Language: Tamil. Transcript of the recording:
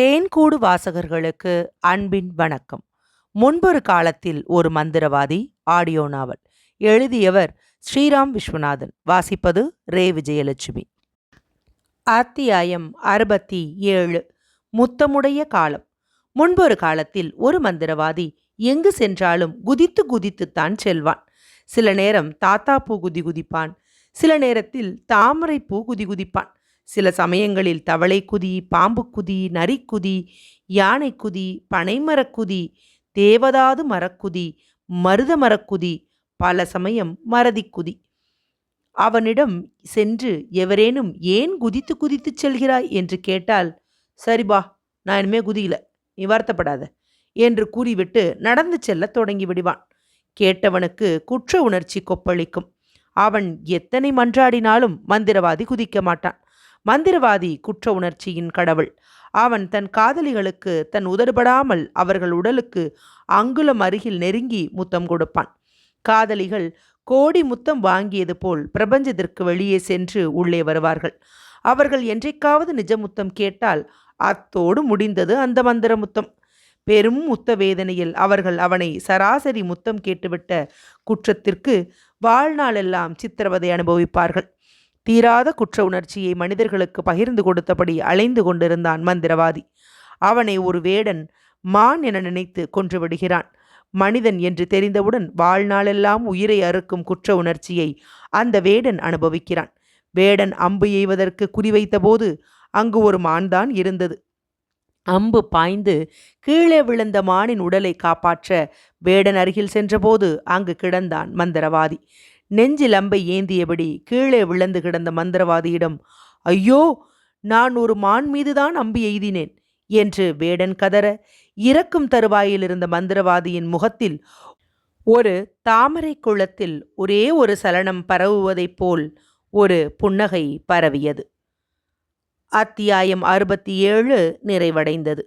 தேன்கூடு வாசகர்களுக்கு அன்பின் வணக்கம். முன்பொரு காலத்தில் ஒரு மந்திரவாதி ஆடியோ நாவல் எழுதியவர் ஸ்ரீராம் விஸ்வநாதன். வாசிப்பது ரே. விஜயலட்சுமி. அத்தியாயம் அறுபத்தி ஏழு. முத்தமுடைய காலம். முன்பொரு காலத்தில் ஒரு மந்திரவாதி எங்கு சென்றாலும் குதித்து குதித்துத்தான் செல்வான். சில நேரம் தாத்தா பூ குதி குதிப்பான் சில நேரத்தில் தாமரை பூ குதி குதிப்பான் சில சமயங்களில் தவளை குதி பாம்பு குதி நரிக்குதி யானை குதி பனைமரக்குதி தேவதாது மரக்குதி மருத மரக்குதி பல சமயம் மறதிக்குதி அவனிடம் சென்று எவரேனும் ஏன் குதித்து குதித்து செல்கிறாய்? என்று கேட்டால் சரிபா நான் இனிமே குதியில நீ வருத்தப்படாத என்று கூறிவிட்டு நடந்து செல்ல தொடங்கி விடுவான். கேட்டவனுக்கு குற்ற உணர்ச்சி கொப்பளிக்கும். அவன் எத்தனை மன்றாடினாலும் மந்திரவாதி குதிக்க மாட்டான். மந்திரவாதி குற்ற உணர்ச்சியின் கடவுள். அவன் தன் காதலிகளுக்கு தன் உதடுபடாமல் அவர்கள் உடலுக்கு அங்குலம் அருகில் நெருங்கி முத்தம் கொடுப்பான். காதலிகள் கோடி முத்தம் வாங்கியது போல் பிரபஞ்சத்திற்கு வெளியே சென்று உள்ளே வருவார்கள். அவர்கள் என்றைக்காவது நிஜ முத்தம் கேட்டால் அத்தோடு முடிந்தது அந்த மந்திர முத்தம். பெரும் முத்த வேதனையில் அவர்கள் அவனை சராசரி முத்தம் கேட்டுவிட்ட குற்றத்திற்கு வாழ்நாளெல்லாம் சித்திரவதை அனுபவிப்பார்கள். தீராத குற்ற உணர்ச்சியை மனிதர்களுக்கு பகிர்ந்து கொடுத்தபடி அலைந்து கொண்டிருந்தான் மந்திரவாதி. அவனை ஒரு வேடன் மான் என நினைத்து கொன்று விடுகிறான். மனிதன் என்று தெரிந்தவுடன் வாழ்நாளெல்லாம் உயிரை அறுக்கும் குற்ற உணர்ச்சியை அந்த வேடன் அனுபவிக்கிறான். வேடன் அம்பு எய்வதற்கு குறிவைத்தபோது அங்கு ஒரு மான்தான் இருந்தது. அம்பு பாய்ந்து கீழே விழுந்த மானின் உடலை காப்பாற்ற வேடன் அருகில் சென்றபோது அங்கு கிடந்தான் மந்திரவாதி. நெஞ்சில் அம்பை ஏந்தியபடி கீழே விழுந்து கிடந்த மந்திரவாதியிடம் ஐயோ நான் ஒரு மான் மீதுதான் அம்பு எய்தினேன் என்று வேடன் கதற இறக்கும் தருவாயில் இருந்த மந்திரவாதியின் முகத்தில் ஒரு தாமரை குளத்தில் ஒரே ஒரு சலனம் பரவுவதைப் போல் ஒரு புன்னகை பரவியது. அத்தியாயம் அறுபத்தி ஏழு நிறைவடைந்தது.